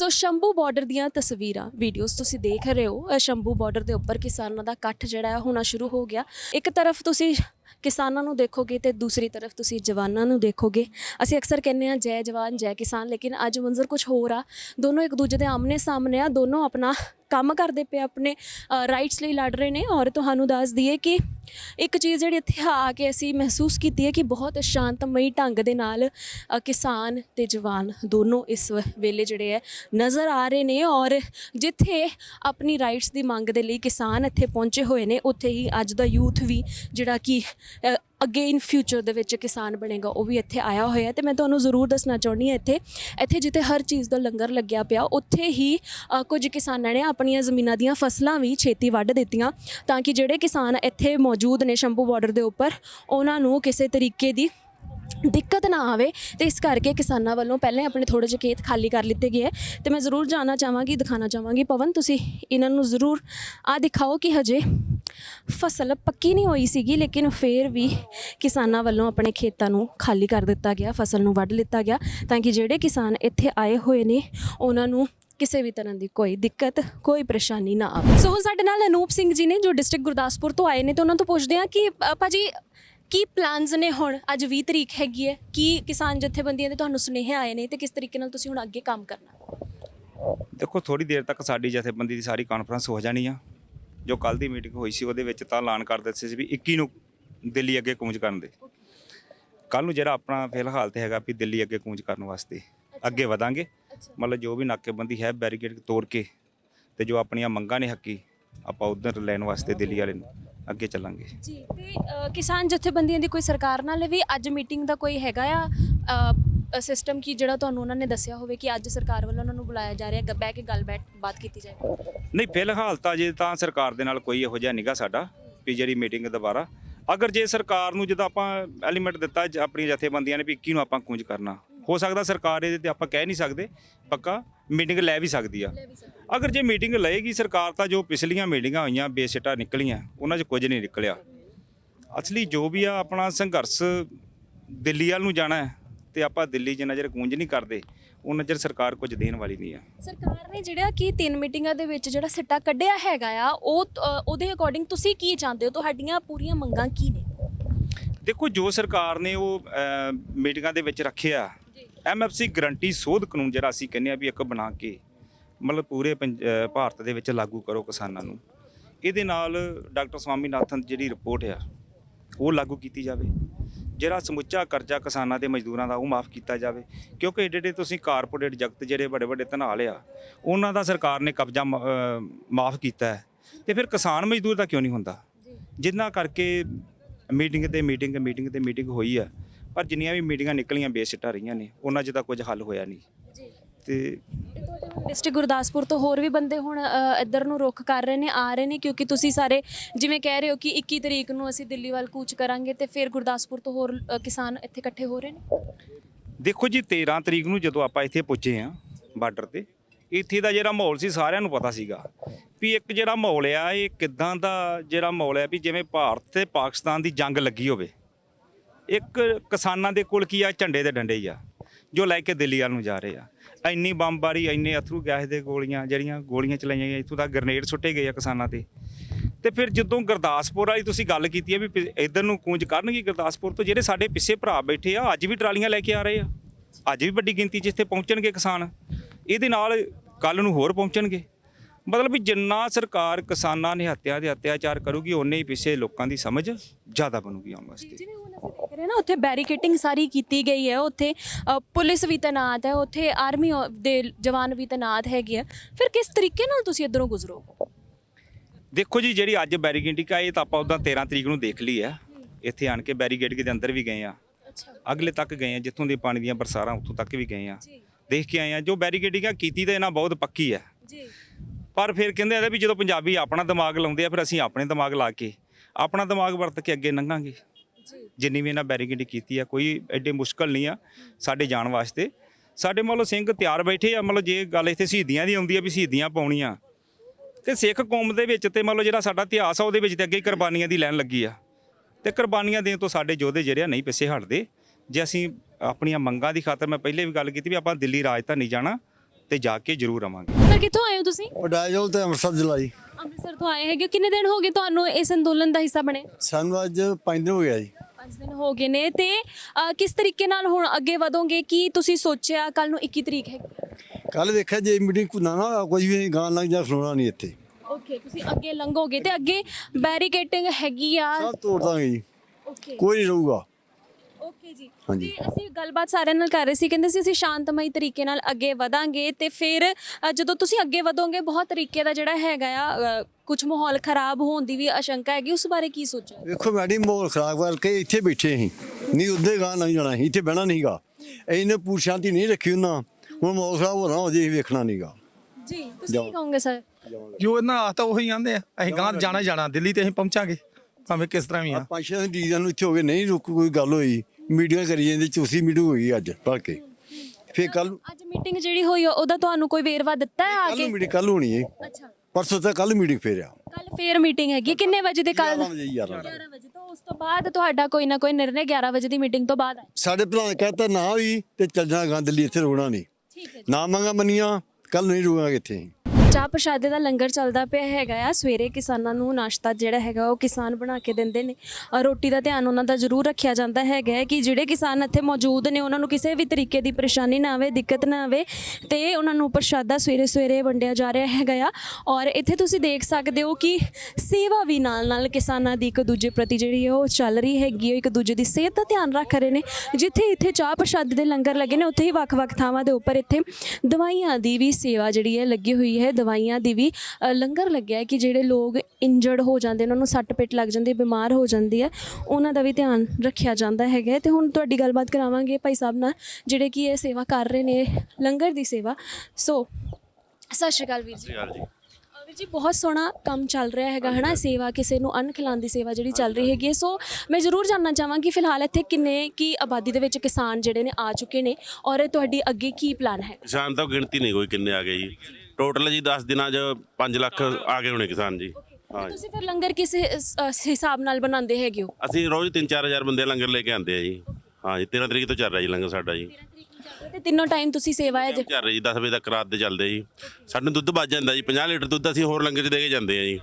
ਸੋ Shambhu border ਦੀਆਂ ਤਸਵੀਰਾਂ videos ਤੁਸੀਂ ਦੇਖ ਰਹੇ ਹੋ ਅ, ਸ਼ੰਭੂ ਬਾਰਡਰ ਦੇ ਉੱਪਰ ਕਿਸਾਨਾਂ ਦਾ ਇਕੱਠ ਜਿਹੜਾ ਹੈ ਹੋਣਾ ਸ਼ੁਰੂ ਹੋ ਗਿਆ। ਇੱਕ ਤਰਫ ਤੁਸੀਂ ਕਿਸਾਨਾਂ ਨੂੰ ਦੇਖੋਗੇ ਤੇ ਦੂਸਰੀ ਤਰਫ ਤੁਸੀਂ ਜਵਾਨਾਂ ਨੂੰ ਦੇਖੋਗੇ। ਅਸੀਂ ਅਕਸਰ ਕਹਿੰਦੇ ਆ ਜੈ ਜਵਾਨ, ਜੈ ਕਿਸਾਨ, ਲੇਕਿਨ ਅੱਜ ਮੰਜ਼ਰ ਕੁਝ ਹੋਰ ਆ। ਦੋਨੋਂ ਇੱਕ ਦੂਜੇ ਦੇ ਆਮਨੇ ਸਾਹਮਣੇ ਆ, ਦੋਨੋਂ ਆਪਣਾ ਕੰਮ ਕਰਦੇ ਪਏ ਆਪਣੇ ਰਾਈਟਸ ਲਈ ਲੜ ਰਹੇ ਨੇ ਔਰ ਤੁਹਾਨੂੰ ਦੱਸ ਦਈਏ ਕਿ ਇੱਕ ਚੀਜ਼ ਜਿਹੜੀ ਇੱਥੇ ਆ ਕੇ ਅਸੀਂ ਮਹਿਸੂਸ ਕੀਤੀ ਹੈ ਕਿ ਬਹੁਤ ਸ਼ਾਂਤਮਈ ਢੰਗ ਦੇ ਨਾਲ ਕਿਸਾਨ ਤੇ ਜਵਾਨ ਦੋਨੋਂ ਇਸ ਵੇਲੇ ਜਿਹੜੇ ਹੈ, ਨਜ਼ਰ ਆ ਰਹੇ ਨੇ ਔਰ ਜਿੱਥੇ ਆਪਣੀ ਰਾਈਟਸ ਦੀ ਮੰਗ ਦੇ ਲਈ ਕਿਸਾਨ ਇੱਥੇ ਪਹੁੰਚੇ ਹੋਏ ਨੇ, ਉੱਥੇ ਹੀ ਅੱਜ ਦਾ ਯੂਥ ਵੀ ਜਿਹੜਾ ਕਿ ਅੱਗੇ ਇਨ ਫਿਊਚਰ ਦੇ ਵਿੱਚ ਕਿਸਾਨ ਬਣੇਗਾ, ਉਹ ਵੀ ਇੱਥੇ ਆਇਆ ਹੋਇਆ ਹੈ। ਤੇ ਮੈਂ ਤੁਹਾਨੂੰ ਜ਼ਰੂਰ ਦੱਸਣਾ ਚਾਹੁੰਦੀ ਹਾਂ ਇੱਥੇ। ਇੱਥੇ ਜਿੱਥੇ ਹਰ ਚੀਜ਼ ਦਾ ਲੰਗਰ ਲੱਗਿਆ ਪਿਆ, ਉੱਥੇ ਹੀ ਕੁਝ ਕਿਸਾਨਾਂ ਨੇ ਆਪਣੀਆਂ ਜ਼ਮੀਨਾਂ ਦੀਆਂ ਫਸਲਾਂ ਵੀ ਛੇਤੀ ਵੱਢ ਦਿੱਤੀਆਂ, ਤਾਂ ਕਿ ਜਿਹੜੇ ਕਿਸਾਨ ਇੱਥੇ ਮੌਜੂਦ ਨੇ ਸ਼ੰਭੂ ਬਾਰਡਰ ਦੇ ਉੱਪਰ, ਉਹਨਾਂ ਨੂੰ ਕਿਸੇ ਤਰੀਕੇ ਦੀ ਦਿੱਕਤ ਨਾ ਆਵੇ ਤੇ ਇਸ ਕਰਕੇ ਕਿਸਾਨਾਂ ਵੱਲੋਂ ਪਹਿਲਾਂ ਹੀ ਆਪਣੇ ਥੋੜੇ ਜਿਹੇ ਖੇਤ ਖਾਲੀ ਕਰ ਲਿੱਤੇ ਗਏ ਹੈ। ਤੇ ਮੈਂ ਜ਼ਰੂਰ ਜਾਣਨਾ ਚਾਹਾਂਗੀ ਦਿਖਾਣਾ ਚਾਹਾਂਗੀ। ਪਵਨ ਤੁਸੀਂ ਇਹਨਾਂ ਨੂੰ ਜ਼ਰੂਰ ਆ ਦਿਖਾਓ ਕਿ ਹਜੇ ਫਸਲ ਪੱਕੀ ਨਹੀਂ ਹੋਈ ਸੀਗੀ ਲੇਕਿਨ ਫੇਰ ਵੀ ਕਿਸਾਨਾਂ ਵੱਲੋਂ ਆਪਣੇ ਖੇਤਾਂ ਨੂੰ ਖਾਲੀ ਕਰ ਦਿੱਤਾ ਗਿਆ ਫਸਲ ਨੂੰ ਵੱਢ ਲਿੱਤਾ ਗਿਆ ਤਾਂ ਕਿ ਜਿਹੜੇ ਕਿਸਾਨ ਇੱਥੇ ਆਏ ਹੋਏ ਨੇ ਉਹਨਾਂ ਨੂੰ ਕਿਸੇ ਵੀ ਤਰ੍ਹਾਂ ਦੀ ਕੋਈ ਦਿੱਕਤ ਕੋਈ ਪਰੇਸ਼ਾਨੀ ਨਾ ਆਵੇ। ਸੋ ਹੁਣ ਸਾਡੇ ਨਾਲ ਅਨੂਪ ਸਿੰਘ ਜੀ ਨੇ ਜੋ ਡਿਸਟ੍ਰਿਕਟ ਗੁਰਦਾਸਪੁਰ ਤੋਂ ਆਏ ਨੇ ਤੇ ਉਹਨਾਂ ਤੋਂ ਪੁੱਛਦੇ ਹਾਂ ਕਿ ਅ, ਭਾਜੀ ਕੀ ਪਲਾਨਸ ਨੇ ਹੁਣ? ਅੱਜ 20 ਤਰੀਕ ਹੈਗੀ ਹੈ। ਕੀ ਕਿਸਾਨ ਜਥੇਬੰਦੀਆਂ ਦੇ ਤੁਹਾਨੂੰ ਸੁਨੇਹੇ ਆਏ ਨੇ ਤੇ ਕਿਸ ਤਰੀਕੇ ਨਾਲ ਤੁਸੀਂ ਹੁਣ ਅੱਗੇ ਕੰਮ ਕਰਨਾ? ਦੇਖੋ ਥੋੜੀ ਦੇਰ ਤੱਕ ਸਾਡੀ ਜਥੇਬੰਦੀ ਦੀ ਸਾਰੀ ਕਾਨਫਰੰਸ ਹੋ ਜਾਣੀ ਆ। ਜੋ ਕੱਲ ਦੀ ਮੀਟਿੰਗ ਹੋਈ ਸੀ ਉਹਦੇ ਵਿੱਚ ਤਾਂ ਐਲਾਨ ਕਰ ਦਿੱਤੇ ਸੀ ਵੀ 21 ਨੂੰ ਦਿੱਲੀ ਅੱਗੇ ਕੂੰਜ ਕਰਨ ਦੇ। ਕੱਲ ਨੂੰ ਜਿਹੜਾ ਆਪਣਾ ਫਿਲਹਾਲ ਤੇ ਹੈਗਾ ਵੀ ਦਿੱਲੀ ਅੱਗੇ ਕੂੰਜ ਕਰਨ ਵਾਸਤੇ ਅੱਗੇ ਵਧਾਂਗੇ। ਮਤਲਬ ਜੋ ਵੀ ਨਾਕੇਬੰਦੀ ਹੈ ਬੈਰੀਕੇਡ ਤੋੜ ਕੇ ਤੇ ਜੋ ਆਪਣੀਆਂ ਮੰਗਾਂ ਨੇ ਹੱਕੀ ਆਪਾਂ ਉਧਰ ਲੈਣ ਵਾਸਤੇ ਦਿੱਲੀ ਵਾਲੇ ਨੂੰ। ਅੱਗੇ ਚੱਲਾਂਗੇ। ਜੀ ਤੇ ਅ, ਕਿਸਾਨ ਜਥੇਬੰਦੀਆਂ ਦੀ ਕੋਈ ਸਰਕਾਰ ਨਾਲ ਵੀ ਅੱਜ ਮੀਟਿੰਗ ਦਾ ਕੋਈ ਹੈਗਾ ਆ? ਸਿਸਟਮ ਕੀ ਜਿਹੜਾ ਤੁਹਾਨੂੰ ਉਹਨਾਂ ਨੇ ਦੱਸਿਆ ਹੋਵੇ ਕਿ ਅੱਜ ਸਰਕਾਰ ਵੱਲੋਂ ਉਹਨਾਂ ਨੂੰ ਬੁਲਾਇਆ ਜਾ ਰਿਹਾ ਹੈ, ਬਹਿ ਕੇ ਗੱਲਬਾਤ ਬਾਤ ਕੀਤੀ ਜਾਏ ਨਹੀਂ ਫਿਲਹਾਲ ਤਾਂ ਜੇ ਤਾਂ ਸਰਕਾਰ ਦੇ ਨਾਲ ਕੋਈ ਇਹੋ ਜਿਹਾ ਨਿਗਾ ਸਾਡਾ ਵੀ ਜਿਹੜੀ ਮੀਟਿੰਗ ਦੁਬਾਰਾ। ਅਗਰ ਜੇ ਸਰਕਾਰ ਨੂੰ ਜਦੋਂ ਆਪਾਂ ਐਲੀਮੈਂਟ ਦਿੱਤਾ ਜ- ਆਪਣੀਆਂ ਜਥੇਬੰਦੀਆਂ ਨੇ ਵੀ 21 ਨੂੰ ਆਪਾਂ ਕੂੰਜ ਕਰਨਾ ਹੋ ਸਕਦਾ ਸਰਕਾਰ ਇਹਦੇ ਤੇ ਆਪਾਂ ਕਹਿ ਨਹੀਂ ਸਕਦੇ ਪੱਕਾ ਮੀਟਿੰਗ ਲੈ ਵੀ ਸਕਦੀ ਆ। ਅਗਰ ਜੇ ਮੀਟਿੰਗ ਲਏਗੀ ਸਰਕਾਰ ਤਾਂ ਜੋ ਪਿਛਲੀਆਂ ਮੀਟਿੰਗਾਂ ਹੋਈਆਂ ਬੇਸਿੱਟਾ ਨਿਕਲੀਆਂ ਉਹਨਾਂ 'ਚ ਕੁਝ ਨਹੀਂ ਨਿਕਲਿਆ। ਅਸਲੀ ਜੋ ਵੀ ਆ ਆਪਣਾ ਸੰਘਰਸ਼ ਦਿੱਲੀ ਵੱਲ ਨੂੰ ਜਾਣਾ ਹੈ ਤੇ ਆਪਾਂ ਦਿੱਲੀ ਜਿੰਨਾ ਚਿਰ ਕੂੰਜ ਨਹੀਂ ਕਰਦੇ ਉਹਨਾਂ ਚਿਰ ਸਰਕਾਰ ਕੁਝ ਦੇਣ ਵਾਲੀ ਨਹੀਂ ਆ। ਸਰਕਾਰ ਨੇ ਜਿਹੜਾ ਕਿ ਤਿੰਨ ਮੀਟਿੰਗਾਂ ਦੇ ਵਿੱਚ ਜਿਹੜਾ ਸਿੱਟਾ ਕੱਢਿਆ ਹੈਗਾ ਆ ਉਹ ਉਹਦੇ ਅਕੋਰਡਿੰਗ ਤੁਸੀਂ ਕੀ ਚਾਹੁੰਦੇ ਹੋ? ਤੁਹਾਡੀਆਂ ਪੂਰੀਆਂ ਮੰਗਾਂ ਕੀ ਨੇ? ਦੇਖੋ ਜੋ ਸਰਕਾਰ ਨੇ ਉਹ ਮੀਟਿੰਗਾਂ ਦੇ ਵਿੱਚ ਰੱਖਿਆ ਐਮਐਫਸੀ ਗਰੰਟੀ ਸੋਧ ਕਾਨੂੰਨ ਜਿਹੜਾ ਅਸੀਂ ਕਹਿੰਦੇ ਆ ਵੀ ਇੱਕ ਬਣਾ ਕੇ ਮਤਲਬ ਪੂਰੇ ਪੰਜ- ਅਹ, ਭਾਰਤ ਦੇ ਵਿੱਚ ਲਾਗੂ ਕਰੋ ਕਿਸਾਨਾਂ ਨੂੰ। ਇਹਦੇ ਨਾਲ ਡਾਕਟਰ ਸਵਾਮੀਨਾਥਨ ਦੀ ਜਿਹੜੀ ਰਿਪੋਰਟ ਆ ਉਹ ਲਾਗੂ ਕੀਤੀ ਜਾਵੇ। ਜਿਹੜਾ ਸਮੁੱਚਾ ਕਰਜ਼ਾ ਕਿਸਾਨਾਂ ਤੇ ਮਜ਼ਦੂਰਾਂ ਦਾ ਉਹ ਮਾਫ ਕੀਤਾ ਜਾਵੇ। ਕਿਉਂਕਿ ਏਡੇ ਏਡੇ ਤੁਸੀਂ ਕਾਰਪੋਰੇਟ ਜਗਤ ਜਿਹੜੇ ਵੱਡੇ ਵੱਡੇ ਧਨਾਲ ਆ ਉਹਨਾਂ ਦਾ ਸਰਕਾਰ ਨੇ ਕਬਜ਼ਾ ਮਾਫ ਕੀਤਾ ਹੈ। ਤੇ ਫਿਰ ਕਿਸਾਨ ਮਜ਼ਦੂਰ ਦਾ ਕਿਉਂ ਨਹੀਂ ਹੁੰਦਾ? ਜਿੰਨਾ ਕਰਕੇ ਮੀਟਿੰਗ ਤੇ ਮੀਟਿੰਗ ਮੀਟਿੰਗ ਤੇ ਮੀਟਿੰਗ ਹੋਈ ਆ ਪਰ ਜਿੰਨੀਆਂ ਵੀ ਮੀਟਿੰਗਾਂ ਨਿਕਲੀਆਂ ਬੇਸਿੱਟਾ ਰਹੀਆਂ ਨੇ ਉਹਨਾਂ 'ਚ ਤਾਂ ਕੁਝ ਹੱਲ ਹੋਇਆ ਨਹੀਂ। ਜੀ। ਤੇ ਡਿਸਟ੍ਰਿਕਟ ਗੁਰਦਾਸਪੁਰ ਤੋਂ ਹੋਰ ਵੀ ਬੰਦੇ ਹੁਣ ਅ, ਇੱਧਰ ਨੂੰ ਰੁੱਖ ਕਰ ਰਹੇ ਨੇ ਆ ਰਹੇ ਨੇ ਕਿਉਂਕਿ ਤੁਸੀਂ ਸਾਰੇ ਜਿਵੇਂ ਕਹਿ ਰਹੇ ਹੋ ਕਿ 21 ਤਰੀਕ ਨੂੰ ਅਸੀਂ ਦਿੱਲੀ ਵੱਲ ਕੂਚ ਕਰਾਂਗੇ ਤੇ ਫਿਰ ਗੁਰਦਾਸਪੁਰ ਤੋਂ ਹੋਰ ਅ, ਕਿਸਾਨ ਇੱਥੇ ਇਕੱਠੇ ਹੋ ਰਹੇ ਨੇ? ਦੇਖੋ ਜੀ 13 ਤਰੀਕ ਨੂੰ ਜਦੋਂ ਆਪਾਂ ਇੱਥੇ ਪੁੱਜੇ ਆ ਬਾਰਡਰ ਤੇ ਇੱਥੇ ਦਾ ਜਿਹੜਾ ਮਾਹੌਲ ਸੀ ਸਾਰਿਆਂ ਨੂੰ ਪਤਾ ਸੀਗਾ ਵੀ ਇੱਕ ਜਿਹੜਾ ਮਾਹੌਲ ਆ ਇਹ ਕਿਦਾਂ ਦਾ ਜਿਹੜਾ ਮਾਹੌਲ ਆ ਵੀ ਜਿਵੇਂ ਭਾਰਤ ਤੇ ਪਾਕਿਸਤਾਨ ਦੀ ਜੰਗ ਲੱਗੀ ਹੋਵੇ। ਇੱਕ ਕਿਸਾਨਾਂ ਦੇ ਕੋਲ ਕੀ ਆ? ਝੰਡੇ ਦੇ ਡੰਡੇ ਹੀ ਆ, ਜੋ ਲੈ ਕੇ ਦਿੱਲੀ ਵੱਲ ਨੂੰ ਜਾ ਰਹੇ ਆ। ਇੰਨੀ ਬੰਬਾਰੀ ਇੰਨੇ ਅਥਰੂ ਗੈਸ ਦੇ ਗੋਲੀਆਂ, ਜਿਹੜੀਆਂ ਗੋਲੀਆਂ ਚਲਾਈਆਂ ਗਈਆਂ, ਇੱਥੋਂ ਤੱਕ ਗ੍ਰਨੇਡ ਸੁੱਟੇ ਗਏ ਆ ਕਿਸਾਨਾਂ ਤੇ ਤੇ ਫਿਰ ਜਦੋਂ ਗੁਰਦਾਸਪੁਰ ਵਾਲੀ ਤੁਸੀਂ ਗੱਲ ਕੀਤੀ ਹੈ ਵੀ ਪਿ- ਇੱਧਰ ਨੂੰ ਕੂੰਜ ਕਰਨਗੇ ਗੁਰਦਾਸਪੁਰ ਤੋਂ, ਜਿਹੜੇ ਸਾਡੇ ਪਿੱਛੇ ਭਰਾ ਬੈਠੇ ਆ, ਅੱਜ ਵੀ ਟਰਾਲੀਆਂ ਲੈ ਕੇ ਆ ਰਹੇ ਆ। ਅੱਜ ਵੀ ਵੱਡੀ ਗਿਣਤੀ 'ਚ ਇੱਥੇ ਪਹੁੰਚਣਗੇ ਕਿਸਾਨ। ਇਹਦੇ ਨਾਲ ਕੱਲ ਨੂੰ ਹੋਰ ਪਹੁੰਚਣਗੇ। ਮਤਲਬ ਵੀ ਜਿੰਨਾ ਸਰਕਾਰ ਕਿਸਾਨਾਂ ਨਿਹੱਤਿਆਂ ਦੇ ਅਤਿਆਚਾਰ ਕਰੂਗੀ, ਓਨੇ ਹੀ ਪਿੱਛੇ ਲੋਕਾਂ ਦੀ ਸਮਝ ਜ਼ਿਆਦਾ ਬਣੂਗੀ ਆਉਣ ਵਾਸਤੇ। ਦੇਖ ਰਹੇ ਨਾ ਉੱਥੇ ਬੈਰੀਕੇਟਿੰਗ ਸਾਰੀ ਕੀਤੀ ਗਈ ਹੈ ਉੱਥੇ ਅ, ਪੁਲਿਸ ਵੀ ਤੈਨਾਤ ਹੈ ਉੱਥੇ ਆਰਮੀ ਔ- ਦੇ ਜਵਾਨ ਵੀ ਤੈਨਾਤ ਹੈਗੇ ਆ। ਫਿਰ ਕਿਸ ਤਰੀਕੇ ਨਾਲ ਤੁਸੀਂ ਇੱਧਰੋਂ ਗੁਜ਼ਰੋ ਦੇਖੋ ਜੀ ਜਿਹੜੀ ਅੱਜ ਬੈਰੀਗੇਟਿਕ ਆ ਇਹ ਤਾਂ ਆਪਾਂ ਉਦਾਂ 13 ਤਰੀਕ ਨੂੰ ਦੇਖ ਲਈ ਆ। ਇੱਥੇ ਆਣ ਕੇ ਬੈਰੀਗੇਟਿਕ ਦੇ ਅੰਦਰ ਵੀ ਗਏ ਆ। ਅੱਛਾ। ਅਗਲੇ ਤੱਕ ਗਏ ਆ ਜਿੱਥੋਂ ਦੀ ਪਾਣੀ ਦੀਆਂ ਬਰਸਾਰਾਂ ਉੱਥੋਂ ਤੱਕ ਵੀ ਗਏ ਆ। ਜੀ। ਦੇਖ ਕੇ ਆਏ ਆ ਜੋ ਬੈਰੀਗੇਟਿੰਗ ਆ ਕੀਤੀ ਤਾਂ ਇਹਨਾਂ ਬਹੁਤ ਪੱਕੀ ਆ। ਜੀ। ਪਰ ਫਿਰ ਕਹਿੰਦੇ ਆ ਵੀ ਜਦੋਂ ਪੰਜਾਬੀ ਆਪਣਾ ਦਿਮਾਗ ਲਾਉਂਦੇ ਆ ਫਿਰ ਅਸੀਂ ਆਪਣੇ ਦਿਮਾਗ ਲਾ ਕੇ ਆਪਣਾ ਦਿਮਾਗ ਵਰਤ ਕੇ ਅੱਗੇ ਲੰਘਾਂਗੇ। ਜਿੰਨੀ ਵੀ ਇਹਨਾਂ ਬੈਰੀਗੇਟਿੰਗ ਕੀਤੀ ਆ ਕੋਈ ਐਡੇ ਮੁਸ਼ਕਲ ਨਹੀਂ ਆ ਸਾਡੇ ਜਾਣ ਵਾਸਤੇ। ਸਾਡੇ ਮਤਲਬ ਸਿੰਘ ਤਿਆਰ ਬੈਠੇ ਆ ਮਤਲਬ ਜੇ ਗੱਲ ਇੱਥੇ ਸ਼ਹੀਦੀਆਂ ਦੀ ਆਉਂਦੀ ਆ ਵੀ ਸ਼ਹੀਦੀਆਂ ਪਾਉਣੀਆਂ। ਤੇ ਸਿੱਖ ਕੌਮ ਦੇ ਵਿੱਚ ਤੇ ਮਤਲਬ ਜਿਹੜਾ ਸਾਡਾ ਇਤਿਹਾਸ ਆ ਉਹਦੇ ਵਿੱਚ ਤੇ ਅੱਗੇ ਕੁਰਬਾਨੀਆਂ ਦੀ ਲੈਣ ਲੱਗੀ ਆ। ਤੇ ਕੁਰਬਾਨੀਆਂ ਦੇਣ ਤੋਂ ਸਾਡੇ ਯੋਧੇ ਜਿਹੜੇ ਆ ਨਹੀਂ ਪਿੱਛੇ ਹਟਦੇ। ਜੇ ਅਸੀਂ ਆਪਣੀਆਂ ਮੰਗਾਂ ਦੀ ਖਾਤਰ ਮੈਂ ਪਹਿਲੇ ਵੀ ਗੱਲ ਕੀਤੀ ਵੀ ਆਪਾਂ ਦਿੱਲੀ ਰਾਜਧਾਨੀ ਜਾਣਾ ਤੇ ਜਾ ਕੇ ਜ਼ਰੂਰ ਆਵਾਂਗੇ। ਕਿੱਥੋਂ ਆਏ ਹੋ ਤੁਸੀਂ? ਪਟਾਇਲ ਤੇ ਅੰਮ੍ਰਿਤਸਰ ਜਲਾਈ ਅੰਮ੍ਰਿਤਸਰ ਤੋਂ ਆਏ ਹੈਗੇ ਕਿੰਨੇ ਦਿਨ ਹੋ ਗਏ ਤੁਹਾਨੂੰ ਇਸ ਅੰਦੋਲਨ ਦਾ ਹਿੱਸਾ ਬਣੇ? ਸਾਨੂੰ ਅੱਜ 5 ਦਿਨ ਹੋ ਗਿਆ ਜੀ। 5 ਦਿਨ ਹੋ ਗਏ ਨੇ। ਤੇ ਅ, ਕਿਸ ਤਰੀਕੇ ਨਾਲ ਹੁਣ ਅੱਗੇ ਵਧੋਗੇ? ਕੀ ਤੁਸੀਂ ਸੋਚਿਆ ਕੱਲ ਨੂੰ 21 ਤਰੀਕ ਹੈ? ਕੱਲ ਵੇਖਿਆ ਜੇ ਮੀਟਿੰਗ ਕੋ ਨਾ ਨਾ ਕੋਈ ਵੀ ਗਾਂ ਲੱਗ ਜਾ ਖਲੋਣਾ ਨਹੀਂ ਇੱਥੇ। ਓਕੇ ਤੁਸੀਂ ਅੱਗੇ ਲੰਘੋਗੇ ਤੇ ਅੱਗੇ ਬੈਰੀਕੇਡਿੰਗ ਹੈਗੀ ਆ। ਸਭ ਤੋੜ ਦਾਂਗੇ ਜੀ। ਓਕੇ ਕੋਈ ਨਹੀਂ ਰਹੂਗਾ। ਓਕੇ ਜੀ। ਹਾਂਜੀ। ਤੇ ਅਸੀਂ ਗੱਲਬਾਤ ਸਾਰਿਆਂ ਨਾਲ ਕਰ ਰਹੇ ਸੀ। ਕਹਿੰਦੇ ਸੀ ਅਸੀਂ ਸ਼ਾਂਤਮਈ ਤਰੀਕੇ ਨਾਲ ਅੱਗੇ ਵਧਾਂਗੇ ਤੇ ਫਿਰ ਅ, ਜਦੋਂ ਤੁਸੀਂ ਅੱਗੇ ਵਧੋਗੇ ਬਹੁਤ ਤਰੀਕੇ ਦਾ ਜਿਹੜਾ ਹੈਗਾ ਆ ਕੁਝ ਮਾਹੌਲ ਖਰਾਬ ਹੋਣ ਦੀ ਵੀ ਆਸ਼ੰਕਾ ਹੈਗੀ ਉਸ ਬਾਰੇ ਕੀ ਸੋਚਿਆ? ਵੇਖੋ ਮੈਡਮ ਮਾਹੌਲ ਖਰਾਬ ਕਰਕੇ ਇੱਥੇ ਬੈਠੇ ਅਸੀਂ ਨਹੀਂ ਉੱਧੇ ਗਾਂ ਨਹੀਂ ਜਾਣਾ ਸੀ ਇੱਥੇ ਬਹਿਣਾ ਨਹੀਂਗਾ। ਇਹਨੇ ਪੂਰ ਸ਼ਾਂਤੀ ਨਹੀਂ ਰੱਖੀ ਉਹਨਾਂ ਹੁਣ ਮਾਹੌਲ ਖਰਾਬ ਹੋਣਾ ਹੋ ਜੇ ਵੇਖਣਾ ਨਹੀਂਗਾ। ਜੀ ਤੁਸੀਂ ਕੀ ਕਹੋਗੇ ਸਰ? ਜੋ ਇਹਨਾਂ ਆਖ ਤਾਂ ਉਹੀ ਆਂਦੇ ਆ ਅਸੀਂ ਗਾਂ ਜਾਣਾ ਹੀ ਜਾਣਾ ਦਿੱਲੀ ਤੇ ਅਸੀਂ ਪਹੁੰਚਾਂਗੇ। ਭਾਵੇਂ ਕਿਸ ਤਰ੍ਹਾਂ ਵੀ ਆ। ਪੰਜ ਛੇ ਡੀਜ਼ਾਂ ਨੂੰ ਇੱਥੇ ਹੋ ਗਏ ਨਹੀਂ ਰੁਕ ਕੋਈ ਗੱਲ ਹੋਈ। ਮੀਡੀਆ ਕਰੀ ਜਾਂਦੀ ਚੌਥੀ ਮੀਟਿੰਗ ਹੋਈ ਅੱਜ ਭੜ ਕੇ ਫੇਰ ਕੱਲ ਅੱਜ ਮੀਟਿੰਗ ਜਿਹੜੀ ਹੋਈ ਆ, ਉਹਦਾ ਤੁਹਾਨੂੰ ਕੋਈ ਵੇਰਵਾ ਦਿੱਤਾ ਹੈ ਆ ਕੱਲ ਕੇ? ਮੀਟਿੰਗ ਕੱਲ ਹੋਣੀ ਹੈ। ਅੱਛਾ। ਪਰਸੋਂ ਤੱਕ ਕੱਲ ਮੀਟਿੰਗ ਫੇਰ ਆ। ਕੱਲ ਫੇਰ ਮੀਟਿੰਗ ਹੈਗੀ। ਕਿੰਨੇ ਵਜੇ ਦੇ ਕੱਲ? 11 ਵਜੇ 11 11 ਵਜੇ ਤੋਂ ਉਸ ਤੋਂ ਬਾਅਦ ਤੁਹਾਡਾ ਕੋਈ ਨਾ ਕੋਈ ਨਿਰਣੇ 11 ਵਜੇ ਦੀ ਮੀਟਿੰਗ ਤੋਂ ਬਾਅਦ ਹੈ ਸਾਡੇ ਭਰਾ ਨੇ ਕਹਿਤਾ ਨਾ ਹੋਈ ਤੇ ਚੱਲ ਜਾਣਾ ਗਾਂ ਦਿੱਲੀ ਇੱਥੇ ਰੋਣਾ ਨਹੀਂ। ਠੀਕ ਹੈ ਨਾ ਮੰਗਾ ਮੰਨੀਆਂ ਕੱਲ ਨਹੀਂ ਰੁਕਾਂਗੇ ਇੱਥੇ। ਚਾਹ ਪ੍ਰਸ਼ਾਦੇ ਦਾ ਲੰਗਰ ਚੱਲਦਾ ਪਿਆ ਹੈਗਾ ਆ। ਸਵੇਰੇ ਕਿਸਾਨਾਂ ਨੂੰ ਨਾਸ਼ਤਾ ਜਿਹੜਾ ਹੈਗਾ ਉਹ ਕਿਸਾਨ ਬਣਾ ਕੇ ਦਿੰਦੇ ਨੇ। ਔਰ ਰੋਟੀ ਦਾ ਧਿਆਨ ਉਹਨਾਂ ਦਾ ਜ਼ਰੂਰ ਰੱਖਿਆ ਜਾਂਦਾ ਹੈਗਾ ਹੈ ਕਿ ਜਿਹੜੇ ਕਿਸਾਨ ਇੱਥੇ ਮੌਜੂਦ ਨੇ, ਉਹਨਾਂ ਨੂੰ ਕਿਸੇ ਵੀ ਤਰੀਕੇ ਦੀ ਪਰੇਸ਼ਾਨੀ ਨਾ ਆਵੇ, ਦਿੱਕਤ ਨਾ ਆਵੇ ਤੇ ਉਹਨਾਂ ਨੂੰ ਪ੍ਰਸ਼ਾਦਾ ਸਵੇਰੇ ਸਵੇਰੇ ਵੰਡਿਆ ਜਾ ਰਿਹਾ ਹੈਗਾ ਆ। ਔਰ ਇੱਥੇ ਤੁਸੀਂ ਦੇਖ ਸਕਦੇ ਹੋ ਕਿ ਸੇਵਾ ਵੀ ਨਾਲ ਨਾਲ ਕਿਸਾਨਾਂ ਦੀ ਇੱਕ ਦੂਜੇ ਪ੍ਰਤੀ ਜਿਹੜੀ ਹੈ ਉਹ ਚੱਲ ਰਹੀ ਹੈਗੀ ਹੈ ਇੱਕ ਦੂਜੇ ਦੀ ਸਿਹਤ ਦਾ ਧਿਆਨ ਰੱਖ ਰਹੇ ਨੇ। ਜਿੱਥੇ ਇੱਥੇ ਚਾਹ ਪ੍ਰਸ਼ਾਦੇ ਦੇ ਲੰਗਰ ਲੱਗੇ ਨੇ, ਉੱਥੇ ਹੀ ਵੱਖ-ਵੱਖ ਥਾਵਾਂ ਦੇ ਉੱਪਰ ਇੱਥੇ ਦਵਾਈਆਂ ਦੀ ਵੀ ਸੇਵਾ ਜਿਹੜੀ ਹੈ ਲੱਗੀ ਹੋਈ ਹੈ। ਦਵਾਈਆਂ ਦੀ ਵੀ ਲੰਗਰ ਲੱਗਿਆ ਕਿ ਜਿਹੜੇ ਲੋਕ ਇੰਜਰਡ ਹੋ ਜਾਂਦੇ ਉਹਨਾਂ ਨੂੰ ਸੱਟ ਪਿੱਟ ਲੱਗ ਜਾਂਦੀ ਹੈ ਬਿਮਾਰ ਹੋ ਜਾਂਦੀ ਹੈ ਉਹਨਾਂ ਦਾ ਵੀ ਧਿਆਨ ਰੱਖਿਆ ਜਾਂਦਾ ਹੈਗਾ ਤੇ ਹੁਣ ਤੁਹਾਡੀ ਗੱਲਬਾਤ ਕਰਾਵਾਂਗੇ ਭਾਈ ਸਾਹਿਬ ਨਾਲ ਜਿਹੜੇ ਕਿ ਇਹ ਸੇਵਾ ਕਰ ਰਹੇ ਨੇ ਲੰਗਰ ਦੀ ਸੇਵਾ। ਸੋ ਸਤਿ ਸ਼੍ਰੀ ਅਕਾਲ ਵੀਰ ਜੀ। ਵੀਰ ਜੀ ਬਹੁਤ ਸੋਹਣਾ ਕੰਮ ਚੱਲ ਰਿਹਾ ਹੈਗਾ ਹਨਾ ਸੇਵਾ ਕਿਸੇ ਨੂੰ ਅੰਨ ਖਿਲਾਉਣ ਦੀ ਸੇਵਾ ਜਿਹੜੀ ਚੱਲ ਰਹੀ ਹੈਗੀ ਹੈ। ਸੋ ਮੈਂ ਜ਼ਰੂਰ ਜਾਨਣਾ ਚਾਹਾਂਗੀ ਫਿਲਹਾਲ ਇੱਥੇ ਕਿੰਨੇ ਕੀ ਆਬਾਦੀ ਦੇ ਵਿੱਚ ਕਿਸਾਨ ਜਿਹੜੇ ਨੇ ਆ ਚੁੱਕੇ ਨੇ ਔਰ ਤੁਹਾਡੀ ਅੱਗੇ ਕੀ ਪਲਾਨ ਹੈ? ਕਿਸਾਨ ਤਾਂ ਗਿਣਤੀ ਨਹੀਂ ਕੋਈ ਕਿੰਨੇ ਆ ਗਏ ਜੀ। ਟੋਟਲ ਜੀ 10 ਦਿਨਾਂ 'ਚ 5 ਲੱਖ ਆ ਗਏ ਹੋਣੇ ਕਿਸਾਨ ਜੀ। ਹਾਂ ਜੀ। ਤੁਸੀਂ ਫਿਰ ਲੰਗਰ ਕਿਸ ਹਿਸ- ਹਿਸਾਬ ਨਾਲ ਬਣਾਉਂਦੇ ਹੈਗੇ ਹੋ? ਅਸੀਂ ਰੋਜ਼ 3-4000 ਬੰਦੇ ਲੰਗਰ ਲੈ ਕੇ ਆਉਂਦੇ ਆ ਜੀ। ਹਾਂ ਜੀ 13 ਤਰੀਕ ਤੋਂ ਚੱਲ ਰਿਹਾ ਜੀ ਲੰਗਰ ਸਾਡਾ ਜੀ। ਤੇ ਤਿੰਨੋਂ ਟਾਈਮ ਤੁਸੀਂ ਸੇਵਾ ਹੈ ਜੇ ਚੱਲ ਰਿਹਾ ਜੀ 10 ਵਜੇ ਤੱਕ ਰਾਤ ਦੇ ਚੱਲਦੇ ਜੀ। ਸਾਨੂੰ ਦੁੱਧ ਵੱਜ ਜਾਂਦਾ ਜੀ 50 ਲੀਟਰ ਦੁੱਧ ਅਸੀਂ ਹੋਰ ਲੰਗਰ 'ਚ ਦੇ ਕੇ ਜਾਂਦੇ ਆ ਜੀ।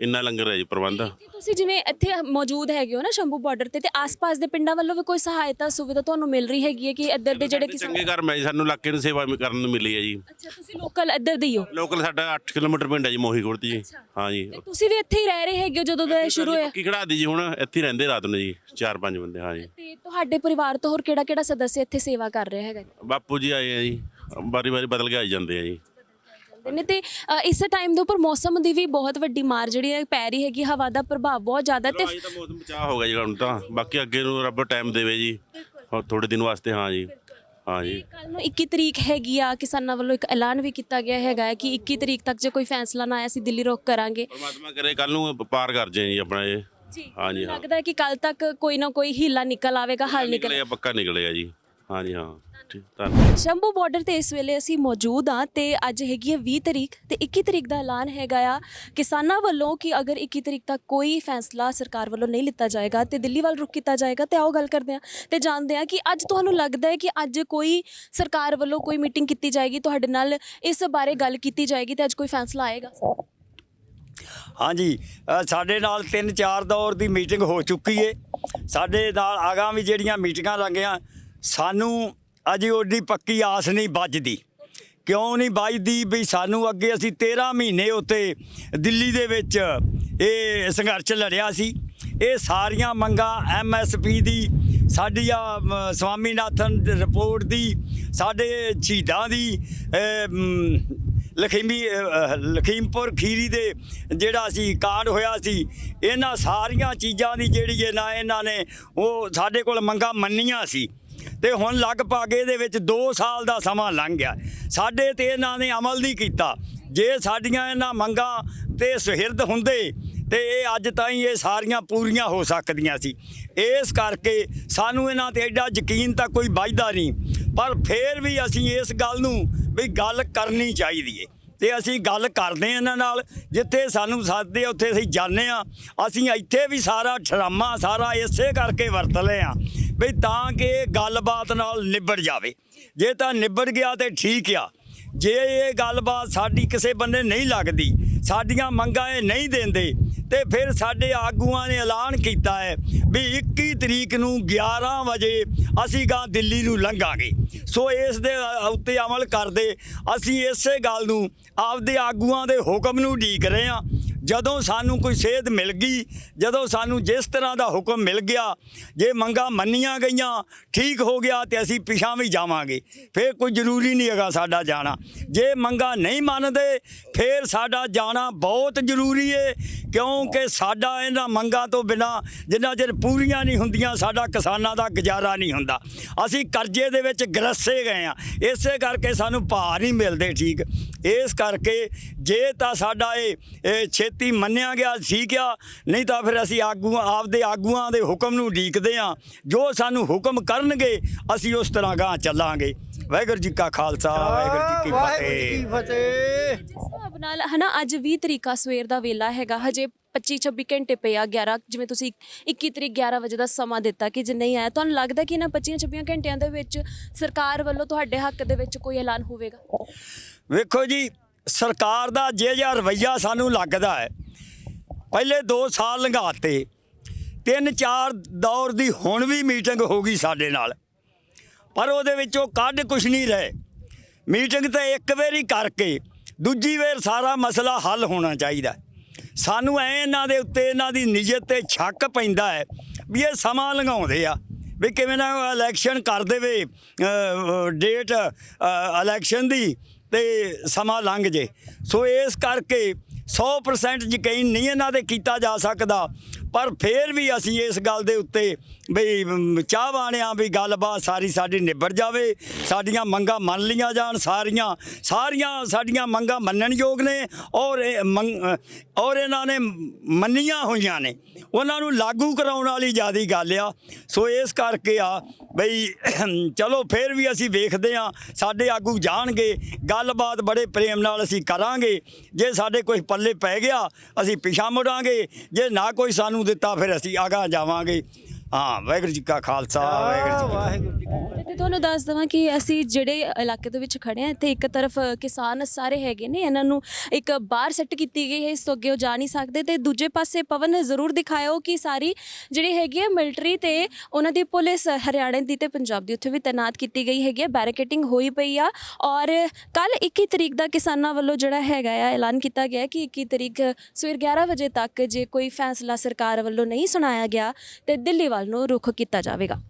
ਇੰਨਾ ਲੰਗਰ ਹੈ ਜੀ ਪ੍ਰਬੰਧ। ਤੁਸੀਂ ਜਿਵੇਂ ਇੱਥੇ ਮੌਜੂਦ ਹੈਗੇ ਹੋ ਨਾ ਸ਼ੰਭੂ ਬਾਰਡਰ ਤੇ ਤੇ ਆਸ-ਪਾਸ ਦੇ ਪਿੰਡਾਂ ਵੱਲੋਂ ਵੀ ਕੋਈ ਸਹਾਇਤਾ ਸੁਵਿਧਾ ਤੁਹਾਨੂੰ ਮਿਲ ਰਹੀ ਹੈਗੀ ਹੈ ਕਿ ਇੱਧਰ ਦੇ ਜਿਹੜੇ ਕਿਸਾਨ ਚੰਗੇ ਘਰ ਮੈਂ ਜੀ ਸਾਨੂੰ ਇਲਾਕੇ ਨੂੰ ਸੇਵਾ ਕਰਨ ਨੂੰ ਮਿਲੀ ਹੈ ਜੀ। ਅੱਛਾ ਤੁਸੀਂ ਲੋਕਲ ਇੱਧਰ ਦੇ ਹੀ ਹੋ? ਲੋਕਲ ਸਾਡਾ 8 ਕਿਲੋਮੀਟਰ ਪਿੰਡ ਹੈ ਜੀ ਮੋਹੀਗੁੜ ਜੀ। ਹਾਂ ਜੀ। ਤੇ ਤੁਸੀਂ ਵੀ ਇੱਥੇ ਹੀ ਰਹਿ ਰਹੇ ਹੈਗੇ ਹੋ ਜਦੋਂ ਦਾ ਇਹ ਸ਼ੁਰੂ ਹੋਇਆ? ਪੱਕੀ ਖੜਾ ਦੀ ਜੀ ਹੁਣ ਇੱਥੇ ਹੀ ਰਹਿੰਦੇ ਰਾਤ ਨੂੰ ਜੀ 4-5 ਬੰਦੇ ਹਾਂ ਜੀ। ਤੇ ਤੁਹਾਡੇ ਪਰਿਵਾਰ ਤੋਂ ਹੋਰ ਕਿਹੜਾ-ਕਿਹੜਾ ਸਦੱਸਿਆ ਇੱਥੇ ਸੇਵਾ ਕਰ ਰਿਹਾ ਹੈਗਾ? ਬਾਪੂ ਜੀ ਆਏ ਆ ਜੀ ਵਾਰੀ ਵਾਰੀ ਬਦਲ ਕੇ ਆਈ ਜਾਂਦੇ ਆ ਜੀ। ਜਾਂਦੇ ਨੇ ਤੇ ਅ, ਇਸ ਟਾਈਮ ਦੇ ਉੱਪਰ ਮੌਸਮ ਦੀ ਵੀ ਬਹੁਤ ਵੱਡੀ ਮਾਰ ਜਿਹੜੀ ਹੈ ਪੈ ਰਹੀ ਹੈਗੀ ਹਵਾ ਦਾ ਪ੍ਰਭਾਵ ਬਹੁਤ ਜ਼ਿਆਦਾ ਤੇ ਅੱਜ ਤਾਂ ਮੌਸਮ ਬਚਾਅ ਹੋ ਗਿਆ ਜੀ ਹੁਣ ਤਾਂ। ਬਾਕੀ ਅੱਗੇ ਨੂੰ ਰੱਬ ਟਾਈਮ ਦੇਵੇ ਜੀ। ਹੋਰ ਥੋੜੇ ਦਿਨ ਵਾਸਤੇ ਹਾਂ ਜੀ। ਹਾਂ ਜੀ। ਕੱਲ ਨੂੰ 21 ਤਰੀਕ ਹੈਗੀ ਆ ਕਿਸਾਨਾਂ ਵੱਲੋਂ ਇੱਕ ਐਲਾਨ ਵੀ ਕੀਤਾ ਗਿਆ ਹੈਗਾ ਹੈ ਕਿ 21 ਤਰੀਕ ਤੱਕ ਜੇ ਕੋਈ ਫੈਸਲਾ ਨਾ ਆਇਆ ਅਸੀਂ ਦਿੱਲੀ ਰੋਕ ਕਰਾਂਗੇ। ਪਰਮਾਤਮਾ ਕਰੇ ਕੱਲ ਨੂੰ ਪਾਰ ਕਰ ਜਾਏ ਜੀ ਆਪਣਾ ਇਹ। ਜੀ ਹਾਂ ਜੀ ਹਾਂ। ਲੱਗਦਾ ਹੈ ਕਿ ਕੱਲ ਤੱਕ ਕੋਈ ਨਾ ਕੋਈ ਹੀਲਾ ਨਿਕਲ ਆਵੇਗਾ ਹੱਲ ਨਿਕਲ ਨਿਕਲੇਗਾ ਪੱਕਾ ਨਿਕਲੇਗਾ ਜੀ। ਹਾਂ ਜੀ ਹਾਂ। ਠੀਕ ਧੰਨਵਾਦ। ਸ਼ੰਭੂ ਬਾਰਡਰ ਤੇ ਇਸ ਵੇਲੇ ਅਸੀਂ ਮੌਜੂਦ ਆ ਤੇ ਅੱਜ ਹੈਗੀ ਹੈ 20 ਤਰੀਕ ਤੇ 21 ਤਰੀਕ ਦਾ ਐਲਾਨ ਹੈਗਾ ਆ। ਕਿਸਾਨਾਂ ਵੱਲੋਂ ਕਿ ਅਗਰ 21 ਤਰੀਕ ਤੱਕ ਕੋਈ ਫੈਸਲਾ ਸਰਕਾਰ ਵੱਲੋਂ ਨਹੀਂ ਲਿੱਤਾ ਜਾਏਗਾ ਤੇ ਦਿੱਲੀ ਵੱਲ ਰੁਕ ਕੀਤਾ ਜਾਏਗਾ ਤੇ ਆਓ ਗੱਲ ਕਰਦੇ ਆ ਤੇ ਜਾਣਦੇ ਆ ਕਿ ਅੱਜ ਤੁਹਾਨੂੰ ਲੱਗਦਾ ਹੈ ਕਿ ਅੱਜ ਕੋਈ ਸਰਕਾਰ ਵੱਲੋਂ ਕੋਈ ਮੀਟਿੰਗ ਕੀਤੀ ਜਾਏਗੀ ਤੁਹਾਡੇ ਨਾਲ ਇਸ ਬਾਰੇ ਗੱਲ ਕੀਤੀ ਜਾਏਗੀ ਤੇ ਅੱਜ ਕੋਈ ਫੈਸਲਾ ਆਏਗਾ? ਹਾਂਜੀ ਅ, ਸਾਡੇ ਨਾਲ 3-4 ਦੌਰ ਦੀ ਮੀਟਿੰਗ ਹੋ ਚੁੱਕੀ ਏ। ਸਾਡੇ ਨਾਲ ਆਗਾਮੀ ਜਿਹੜੀਆਂ ਮੀਟਿੰਗਾਂ ਲੱਗੀਆਂ ਸਾਨੂੰ ਅਜੇ ਉਹਦੀ ਪੱਕੀ ਆਸ ਨਹੀਂ ਵੱਜਦੀ। ਕਿਉਂ ਨਹੀਂ ਵੱਜਦੀ ਵੀ ਸਾਨੂੰ ਅੱਗੇ ਅਸੀਂ 13 ਮਹੀਨੇ ਉੱਤੇ ਦਿੱਲੀ ਦੇ ਵਿੱਚ ਇਹ ਸੰਘਰਸ਼ ਲੜਿਆ ਸੀ। ਇਹ ਸਾਰੀਆਂ ਮੰਗਾਂ ਐਮਐਸਪੀ ਦੀ ਸਾਡੀ ਆ ਸਵਾਮੀਨਾਥਨ ਰਿਪੋਰਟ ਦੀ ਸਾਡੇ ਸ਼ਹੀਦਾਂ ਦੀ ਅ, ਲਖੀਮੀ ਲਖੀਮਪੁਰ ਖੀਰੀ ਦੇ ਜਿਹੜਾ ਸੀ ਕਾਂਡ ਹੋਇਆ ਸੀ ਇਹਨਾਂ ਸਾਰੀਆਂ ਚੀਜ਼ਾਂ ਦੀ ਜਿਹੜੀ ਹੈ ਨਾ ਇਹਨਾਂ ਨੇ ਉਹ ਸਾਡੇ ਕੋਲ ਮੰਗਾਂ ਮੰਨੀਆਂ ਸੀ। ਤੇ ਹੁਣ ਲਗਭਗ ਇਹਦੇ ਵਿੱਚ 2 ਸਾਲ ਦਾ ਸਮਾਂ ਲੰਘ ਗਿਆ। ਸਾਡੇ ਤੇ ਇਹਨਾਂ ਨੇ ਅਮਲ ਨਹੀਂ ਕੀਤਾ। ਜੇ ਸਾਡੀਆਂ ਇਹਨਾਂ ਮੰਗਾਂ ਤੇ ਸੁਹਿਰਦ ਹੁੰਦੇ, ਤੇ ਇਹ ਅੱਜ ਤਾਈਂ ਇਹ ਸਾਰੀਆਂ ਪੂਰੀਆਂ ਹੋ ਸਕਦੀਆਂ ਸੀ। ਇਸ ਕਰਕੇ ਸਾਨੂੰ ਇਹਨਾਂ ਤੇ ਐਡਾ ਯਕੀਨ ਤਾਂ ਕੋਈ ਵੱਜਦਾ ਨਹੀਂ। ਪਰ ਫੇਰ ਵੀ ਅਸੀਂ ਇਸ ਗੱਲ ਨੂੰ ਵੀ ਗੱਲ ਕਰਨੀ ਚਾਹੀਦੀ ਏ। ਤੇ ਅਸੀਂ ਗੱਲ ਕਰਦੇ ਹਾਂ ਇਹਨਾਂ ਨਾਲ, ਜਿੱਥੇ ਸਾਨੂੰ ਸੱਦਦੇ ਉੱਥੇ ਅਸੀਂ ਜਾਂਦੇ ਆ ਅਸੀਂ ਇੱਥੇ ਵੀ ਸਾਰਾ ਡਰਾਮਾ, ਸਾਰਾ ਇਸੇ ਕਰਕੇ ਵਰਤ ਲਏ ਆ ਵੀ ਤਾਂ ਕਿ ਇਹ ਗੱਲਬਾਤ ਨਾਲ ਨਿਬੜ ਜਾਵੇ। ਜੇ ਤਾਂ ਨਿਬੜ ਗਿਆ ਤੇ ਠੀਕ ਆ। ਜੇ ਇਹ ਗੱਲਬਾਤ ਸਾਡੀ ਕਿਸੇ ਬੰਨੇ ਨਹੀਂ ਲੱਗਦੀ, ਸਾਡੀਆਂ ਮੰਗਾਂ ਇਹ ਨਹੀਂ ਦਿੰਦੇ, ਤੇ ਫਿਰ ਸਾਡੇ ਆਗੂਆਂ ਨੇ ਐਲਾਨ ਕੀਤਾ ਹੈ ਵੀ 21 ਤਰੀਕ ਨੂੰ 11 ਵਜੇ ਅਸੀਂ ਗਾਂ ਦਿੱਲੀ ਨੂੰ ਲੰਘਾਂਗੇ। ਸੋ ਇਸ ਦੇ ਉੱਤੇ ਅਮਲ ਕਰਦੇ ਅਸੀਂ ਇਸੇ ਗੱਲ ਨੂੰ ਆਪਦੇ ਆਗੂਆਂ ਦੇ ਹੁਕਮ ਨੂੰ ਢੀਕ ਰਹੇ ਹਾਂ। ਜਦੋਂ ਸਾਨੂੰ ਕੋਈ ਸੇਧ ਮਿਲ ਗਈ, ਜਦੋਂ ਸਾਨੂੰ ਜਿਸ ਤਰ੍ਹਾਂ ਦਾ ਹੁਕਮ ਮਿਲ ਗਿਆ, ਜੇ ਮੰਗਾਂ ਮੰਨੀਆਂ ਗਈਆਂ, ਠੀਕ ਹੋ ਗਿਆ ਤੇ ਅਸੀਂ ਪਿਛਾਂ ਵੀ ਜਾਵਾਂਗੇ। ਫਿਰ ਕੋਈ ਜ਼ਰੂਰੀ ਨਹੀਂ ਹੈਗਾ ਸਾਡਾ ਜਾਣਾ। ਜੇ ਮੰਗਾਂ ਨਹੀਂ ਮੰਨਦੇ, ਫਿਰ ਸਾਡਾ ਜਾਣਾ ਬਹੁਤ ਜ਼ਰੂਰੀ ਹੈ ਕਿਉਂਕਿ ਸਾਡਾ ਇਹਨਾਂ ਮੰਗਾਂ ਤੋਂ ਬਿਨਾ ਜਿੰਨਾ ਚਿਰ ਪੂਰੀਆਂ ਨਹੀਂ ਹੁੰਦੀਆਂ, ਸਾਡਾ ਕਿਸਾਨਾਂ ਦਾ ਗੁਜ਼ਾਰਾ ਨਹੀਂ ਹੁੰਦਾ। ਅਸੀਂ ਕਰਜ਼ੇ ਦੇ ਵਿੱਚ ਗਰਸੇ ਗਏ ਆ। ਇਸੇ ਕਰਕੇ ਸਾਨੂੰ ਭਾਅ ਨਹੀਂ ਮਿਲਦੇ, ਠੀਕ? ਇਸ ਕਰਕੇ ਜੇ ਤਾਂ ਸਾਡਾ ਇਹ ਇਹ ਛੇਤੀ ਮੰਨਿਆ ਗਿਆ ਠੀਕ ਆ ਨਹੀਂ ਤਾਂ ਫਿਰ ਅਸੀਂ ਆਗੂ ਆਪਦੇ ਆਗੂਆਂ ਦੇ ਹੁਕਮ ਨੂੰ ਢੀਕਦੇ ਆ ਜੋ ਸਾਨੂੰ ਹੁਕਮ ਕਰਨਗੇ ਅਸੀਂ ਉਸ ਤਰ੍ਹਾਂ ਗਾਂ ਚੱਲਾਂਗੇ। ਵਾਹਿਗੁਰੂ ਜੀ ਕਾ ਖਾਲਸਾ ਵਾਹਿਗੁਰੂ ਜੀ ਕੀ ਫਤਿਹ। ਫਤਿਹ। ਜਿਸ ਹਿਸਾਬ ਨਾਲ ਹਨਾ ਅੱਜ 20 ਤਰੀਕਾ ਸਵੇਰ ਦਾ ਵੇਲਾ ਹੈਗਾ ਹਜੇ 25 26 ਘੰਟੇ ਪਏ ਆ 11 ਜਿਵੇਂ ਤੁਸੀਂ 21 ਤਰੀਕ 11 ਵਜੇ ਦਾ ਸਮਾਂ ਦਿੱਤਾ ਕਿ ਜੇ ਨਹੀਂ ਆਇਆ ਤੁਹਾਨੂੰ ਲੱਗਦਾ ਕਿ ਇਹਨਾਂ 25 26 ਘੰਟਿਆਂ ਦੇ ਵਿੱਚ ਸਰਕਾਰ ਵੱਲੋਂ ਤੁਹਾਡੇ ਹੱਕ ਦੇ ਵਿੱਚ ਕੋਈ ਐਲਾਨ ਹੋਵੇਗਾ? ਵੇਖੋ ਜੀ, ਸਰਕਾਰ ਦਾ ਜੇ ਜਿਹਾ ਰਵੱਈਆ ਸਾਨੂੰ ਲੱਗਦਾ ਹੈ, ਪਹਿਲੇ 2 ਸਾਲ ਲੰਘਾਤੇ, ਤਿੰਨ ਚਾਰ ਦੌਰ ਦੀ ਹੁਣ ਵੀ ਮੀਟਿੰਗ ਹੋ ਗਈ ਸਾਡੇ ਨਾਲ, ਪਰ ਉਹਦੇ ਵਿੱਚੋਂ ਕੱਢ ਕੁਛ ਨਹੀਂ ਰਹੇ। ਮੀਟਿੰਗ ਤਾਂ ਇੱਕ ਵਾਰੀ ਕਰਕੇ, ਦੂਜੀ ਵਾਰ ਸਾਰਾ ਮਸਲਾ ਹੱਲ ਹੋਣਾ ਚਾਹੀਦਾ। ਸਾਨੂੰ ਐ ਇਹਨਾਂ ਦੇ ਉੱਤੇ, ਇਹਨਾਂ ਦੀ ਨਿਯਤ ਤੇ ਛੱਕ ਪੈਂਦਾ ਹੈ ਵੀ ਇਹ ਸਮਾਂ ਲੰਘਾਉਂਦੇ ਆ, ਵੀ ਕਿਵੇਂ ਨਾ ਇਲੈਕਸ਼ਨ ਕਰ ਦੇਵੇ ਡੇਟ ਇਲੈਕਸ਼ਨ ਦੀ ਤੇ ਸਮਾਂ ਲੰਘ ਜੇ। ਸੋ ਇਸ ਕਰਕੇ 100% ਯਕੀਨ ਨਹੀਂ ਇਹਨਾਂ ਦੇ ਕੀਤਾ ਜਾ ਸਕਦਾ। ਪਰ ਫੇਰ ਵੀ ਅਸੀਂ ਇਸ ਗੱਲ ਦੇ ਉੱਤੇ ਬਈ ਮ, ਚਾਹਵਾਨ ਆ ਵੀ ਗੱਲਬਾਤ ਸਾਰੀ ਸਾਡੀ ਨਿਬੜ ਜਾਵੇ ਸਾਡੀਆਂ ਮੰਗਾਂ ਮੰਨ ਲੀਆਂ ਜਾਣ ਸਾਰੀਆਂ ਸਾਰੀਆਂ ਸਾਡੀਆਂ ਮੰਗਾਂ ਮੰਨਣਯੋਗ ਨੇ ਔਰ ਇਹ ਮੰਗ- ਔਰ ਇਹਨਾਂ ਨੇ ਮੰਨੀਆਂ ਹੋਈਆਂ ਨੇ। ਉਹਨਾਂ ਨੂੰ ਲਾਗੂ ਕਰਾਉਣ ਵਾਲੀ ਜਿਆਦੀ ਗੱਲ ਆ। ਸੋ ਇਸ ਕਰਕੇ ਆ ਬਈ ਚਲੋ ਫੇਰ ਵੀ ਅਸੀਂ ਵੇਖਦੇ ਆ ਸਾਡੇ ਆਗੂ ਜਾਣਗੇ ਗੱਲਬਾਤ ਬੜੇ ਪ੍ਰੇਮ ਨਾਲ ਅਸੀਂ ਕਰਾਂਗੇ। ਜੇ ਸਾਡੇ ਕੋਈ ਪੱਲੇ ਪੈ ਗਿਆ ਅਸੀਂ ਪਿਛਾ ਮੁੜਾਂਗੇ ਜੇ ਨਾ ਕੋਈ ਸਾਨੂੰ ਦਿੱਤਾ ਫਿਰ ਅਸੀਂ ਆਗਾ ਜਾਵਾਂਗੇ। ਹਾਂ, ਵਾਹਿਗੁਰੂ ਜੀ ਕਾ ਖਾਲਸਾ, ਵਾਹਿਗੁਰੂ ਜੀ ਕੀ ਫਤਿਹ। ਤੇ ਤੁਹਾਨੂੰ ਦੱਸ ਦਵਾਂ ਕਿ ਅਸੀਂ ਜਿਹੜੇ ਇਲਾਕੇ ਦੇ ਵਿੱਚ ਖੜੇ ਆ ਇੱਥੇ ਇੱਕ ਤਰਫ ਕਿਸਾਨ ਸਾਰੇ ਹੈਗੇ ਨੇ, ਇਹਨਾਂ ਨੂੰ ਇੱਕ ਬਾਹਰ ਸੈੱਟ ਕੀਤੀ ਗਈ ਹੈ, ਇਸ ਤੋਂ ਅੱਗੇ ਉਹ ਜਾ ਨਹੀਂ ਸਕਦੇ ਤੇ ਦੂਜੇ ਪਾਸੇ ਪਵਨ ਜ਼ਰੂਰ ਦਿਖਾਇਓ ਕਿ ਸਾਰੀ ਜਿਹੜੀ ਹੈਗੀ ਹੈ ਮਿਲਟਰੀ ਤੇ ਉਹਨਾਂ ਦੀ ਪੁਲਿਸ, ਹਰਿਆਣਾ ਦੀ ਤੇ ਪੰਜਾਬ ਦੀ, ਉੱਥੇ ਵੀ ਤਾਇਨਾਤ ਕੀਤੀ ਗਈ ਹੈਗੀ ਹੈ ਬੈਰੀਕੇਟਿੰਗ ਹੋਈ ਪਈ ਆ ਔਰ ਕੱਲ 21 ਤਰੀਕ ਦਾ ਕਿਸਾਨਾਂ ਵੱਲੋਂ ਜਿਹੜਾ ਹੈਗਾ ਆ ਐਲਾਨ ਕੀਤਾ ਗਿਆ ਹੈ ਕਿ 21 ਤਰੀਕ ਸਵੇਰ 11 ਵਜੇ ਤੱਕ ਜੇ ਕੋਈ ਫੈਸਲਾ ਸਰਕਾਰ ਵੱਲੋਂ ਨਹੀਂ ਸੁਣਾਇਆ ਗਿਆ ਤੇ ਦਿੱਲੀ ਵੱਲ ਨੂੰ ਰੁੱਖ ਕੀਤਾ ਜਾਵੇਗਾ।